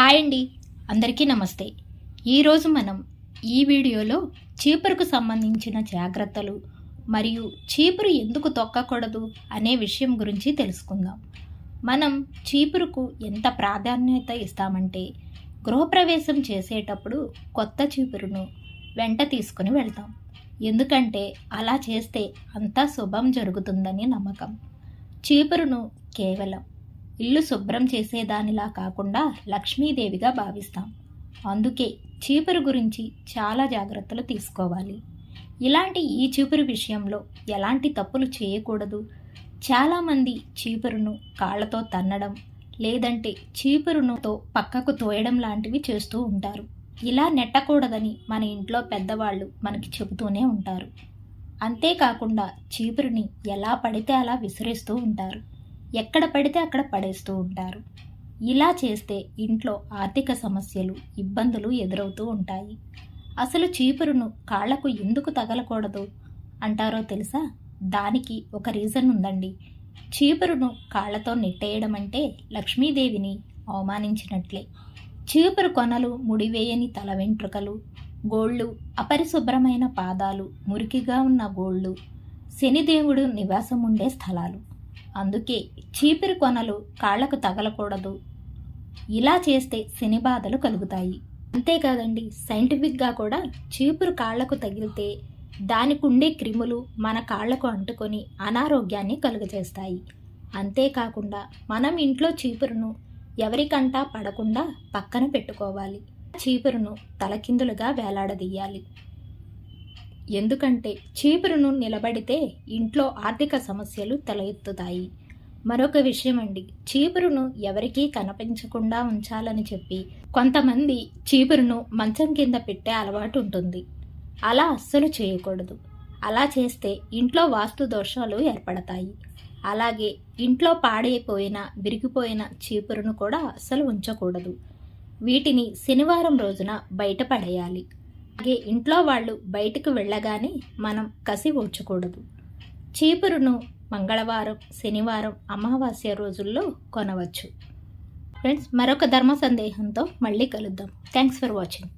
Hi అండి. అందరికీ నమస్తే. ఈరోజు మనం ఈ వీడియోలో చీపురుకు సంబంధించిన జాగ్రత్తలు మరియు చీపురు ఎందుకు తొక్కకూడదు అనే విషయం గురించి తెలుసుకుందాం. మనం చీపురుకు ఎంత ప్రాధాన్యత ఇస్తామంటే గృహప్రవేశం చేసేటప్పుడు కొత్త చీపురును వెంట తీసుకుని వెళ్తాం. ఎందుకంటే అలా చేస్తే అంతా శుభం జరుగుతుందని నమ్మకం. చీపురును కేవలం ఇల్లు శుభ్రం చేసేదానిలా కాకుండా లక్ష్మీదేవిగా భావిస్తాం. అందుకే చీపురు గురించి చాలా జాగ్రత్తలు తీసుకోవాలి. ఇలాంటి ఈ చీపురు విషయంలో ఎలాంటి తప్పులు చేయకూడదు. చాలామంది చీపురును కాళ్ళతో తన్నడం లేదంటే చీపురునుతో పక్కకు తోయడం లాంటివి చేస్తూ ఉంటారు. ఇలా నెట్టకూడదని మన ఇంట్లో పెద్దవాళ్ళు మనకి చెబుతూనే ఉంటారు. అంతేకాకుండా చీపురుని ఎలా పడితే అలా విసిరేస్తూ ఉంటారు. ఎక్కడ పడితే అక్కడ పడేస్తూ ఉంటారు. ఇలా చేస్తే ఇంట్లో ఆర్థిక సమస్యలు ఇబ్బందులు ఎదురవుతూ ఉంటాయి. అసలు చీపురును కాళ్ళకు ఎందుకు తగలకూడదు? అంటారో తెలుసా? దానికి ఒక రీజన్ ఉందండి. చీపురును కాళ్ళతో నెట్టేయడం అంటే లక్ష్మీదేవిని అవమానించినట్లే. చీపురు కొనలు ముడివేయని తల వెంట్రుకలు గోళ్ళు అపరిశుభ్రమైన పాదాలు మురికిగా ఉన్న గోళ్ళు శనిదేవుడు నివాసం ఉండే స్థలాలు. అందుకే చీపిరి కొనలు కాళ్ళకు తగలకూడదు. ఇలా చేస్తే శని బాధలు కలుగుతాయి. అంతేకాదండి సైంటిఫిక్గా కూడా చీపురు కాళ్ళకు తగిలితే దానికి ఉండే క్రిములు మన కాళ్ళకు అంటుకొని అనారోగ్యాన్ని కలుగజేస్తాయి. అంతేకాకుండా మనం ఇంట్లో చీపురును ఎవరికంటా పడకుండా పక్కన పెట్టుకోవాలి. చీపురును తలకిందులుగా వేలాడదీయాలి. ఎందుకంటే చీపురును నిలబడితే ఇంట్లో ఆర్థిక సమస్యలు తల ఎత్తుతాయి మరొక విషయం అండి చీపురును ఎవరికీ కనిపించకుండా ఉంచాలని చెప్పి కొంతమంది చీపురును మంచం కింద పెట్టే అలవాటు ఉంటుంది. అలా అస్సలు చేయకూడదు. అలా చేస్తే ఇంట్లో వాస్తు దోషాలు ఏర్పడతాయి. అలాగే ఇంట్లో పాడైపోయిన విరిగిపోయిన చీపురును కూడా అస్సలు ఉంచకూడదు. వీటిని శనివారం రోజున బయట పడేయాలి. అలాగే ఇంట్లో వాళ్ళు బయటకు వెళ్ళగానే మనం కసి ఉంచకూడదు చీపురును మంగళవారం శనివారం అమావాస్య రోజుల్లో కొనవచ్చు. ఫ్రెండ్స్ మరొక ధర్మ సందేహంతో మళ్ళీ కలుద్దాం. Thanks for watching.